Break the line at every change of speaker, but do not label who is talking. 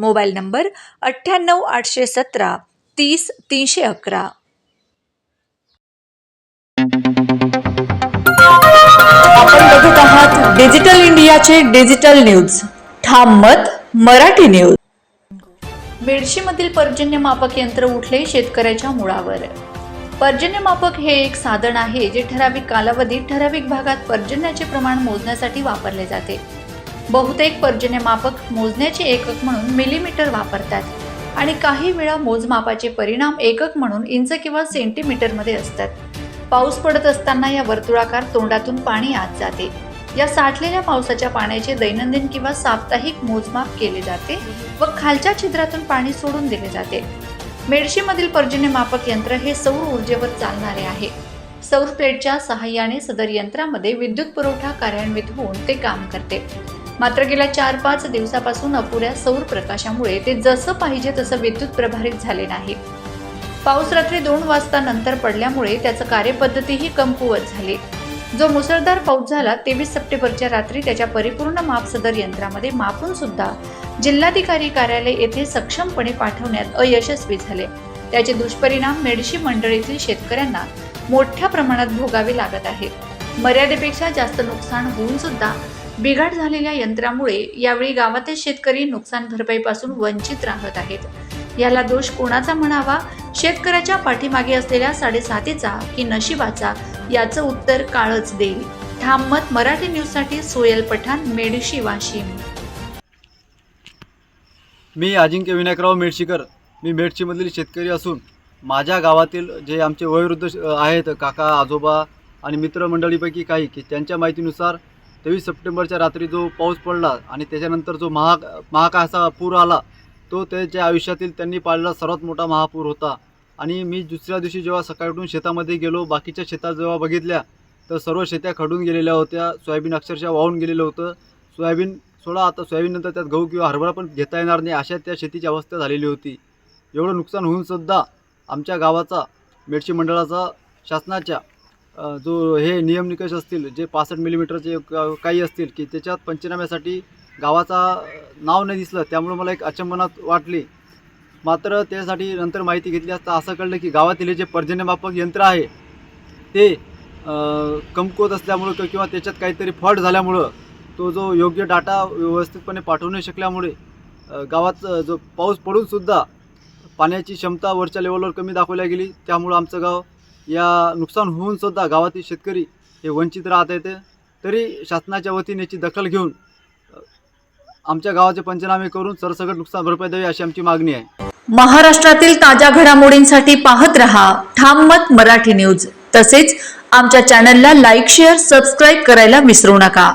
mobile number अठ्ठ्याण्णव आठशे सतरा तीस तीनशे अकरा
आपण डिजिटल इंडियाचे डिजिटल न्यूज ठाम मत मराठी न्यूज
पर्जन्य पर्जन्यमापक यंत्र उठले शेतकऱ्याच्या मुळावर पर्जन्यमापक हे एक साधन आहे जे ठराविक कालावधीत ठराविक भागात पर्जन्याचे प्रमाण मोजण्यासाठी वापरले जाते बहुतेक पर्जन्यमापक मोजण्याचे एकक म्हणून मिलीमीटर वापरतात आणि काही वेळा मोजमापाचे परिणाम एकक म्हणून इंच किंवा सेंटीमीटरमध्ये असतात पाऊस पडत असताना या वर्तुळाकार तोंडातून पाणी आत जाते या साठलेल्या पावसाच्या पाण्याचे दैनंदिन किंवा साप्ताहिक मोजमाप केले जाते व खालच्या छिद्रातून पाणी सोडून दिले जाते मेडशीमधील पर्जन्यमापक यंत्र हे सौर ऊर्जेवर चालणारे आहे सौर प्लेटच्या सहाय्याने सदर यंत्रामध्ये विद्युत पुरवठा कार्यान्वित होऊन ते काम करते मात्र गेल्या चार पाच दिवसापासून अपुऱ्या सौर प्रकाशामुळे ते जसं पाहिजे तसं विद्युत प्रभारित झाले नाही पाऊस रात्री दोन वाजता नंतर पडल्यामुळे त्याचं कार्यपद्धतीही कमकुवत झाली जो मुसळधार पाऊस झाला तेवीस सप्टेंबरच्या रात्री त्याच्या परिपूर्ण माप सदर यंत्रामध्ये मापून सुद्धा जिल्हाधिकारी कार्यालय येथे सक्षमपणे पाठवण्यात अयशस्वी झाले त्याचे दुष्परिणाम मेडशी मंडळीतील शेतकऱ्यांना मोठ्या प्रमाणात भोगावे लागत आहे मर्यादेपेक्षा जास्त नुकसान होऊन सुद्धा बिघाड झालेल्या यंत्रामुळे यावेळी गावातील शेतकरी नुकसान भरपाईपासून वंचित राहत आहेत याला दोष कोणाचा म्हणावा शेतकऱ्याच्या पाठीमागे असलेल्या साडेसातीचा की नशिबाचा याचं उत्तर काळच देईल ठाम मत मराठी साठी सोयल पठाण मेडशी वाशिम
मी अजिंक्य विनायकराव मेडशीकर मी मधील शेतकरी असून माझ्या गावातील जे आमचे वयोवृद्ध आहेत काका आजोबा आणि मित्रमंडळीपैकी काही की त्यांच्या माहितीनुसार तेवीस सप्टेंबरच्या रात्री जो पाऊस पडला आणि त्याच्यानंतर जो महा महाकाचा पूर आला तो त्याच्या आयुष्यातील त्यांनी पाळलेला सर्वात मोठा महापूर होता आणि मी दुसऱ्या दिवशी जेव्हा सकाळी उठून शेतामध्ये गेलो बाकीच्या शेतात जेव्हा बघितल्या तर सर्व शेत्या खडून गेलेल्या होत्या सोयाबीन अक्षरशः वाहून गेलेलं होतं सोयाबीन सोडा आता सोयाबीननंतर त्यात गहू किंवा हरभरा पण घेता येणार नाही अशा त्या शेतीची अवस्था झालेली होती एवढं नुकसान होऊनसुद्धा आमच्या गावाचा मेडशी मंडळाचा शासनाच्या जो हे नियम निकष असतील जे पासष्ट मिलीमीटरचे काही असतील की त्याच्यात पंचनाम्यासाठी गावाचा नाव नाही दिसलं त्यामुळे मला एक अचंबनात वाटली मात्र त्यासाठी नंतर माहिती घेतली असता असं कळलं की गावातील जे पर्जन्यमापक यंत्र आहे ते कमकुवत असल्यामुळं किंवा त्याच्यात काहीतरी फॉल्ट झाल्यामुळं तो जो योग्य डाटा व्यवस्थितपणे पाठवू नाही शकल्यामुळे गावात जो पाऊस पडूनसुद्धा पाण्याची क्षमता वरच्या लेवलवर कमी दाखवल्या गेली त्यामुळं आमचं गाव या नुकसान होऊन सुद्धा गावातील शेतकरी हे वंचित राहत आहेत तरी शासनाच्या वतीने याची दखल घेऊन आमच्या गावाचे पंचनामे करून सरसकट नुकसान भरपाई द्यावी अशी आमची मागणी आहे
महाराष्ट्रातील ताज्या घडामोडींसाठी पाहत रहा ठाम मत मराठी न्यूज तसेच आमच्या चॅनलला लाईक शेअर सबस्क्राईब करायला विसरू नका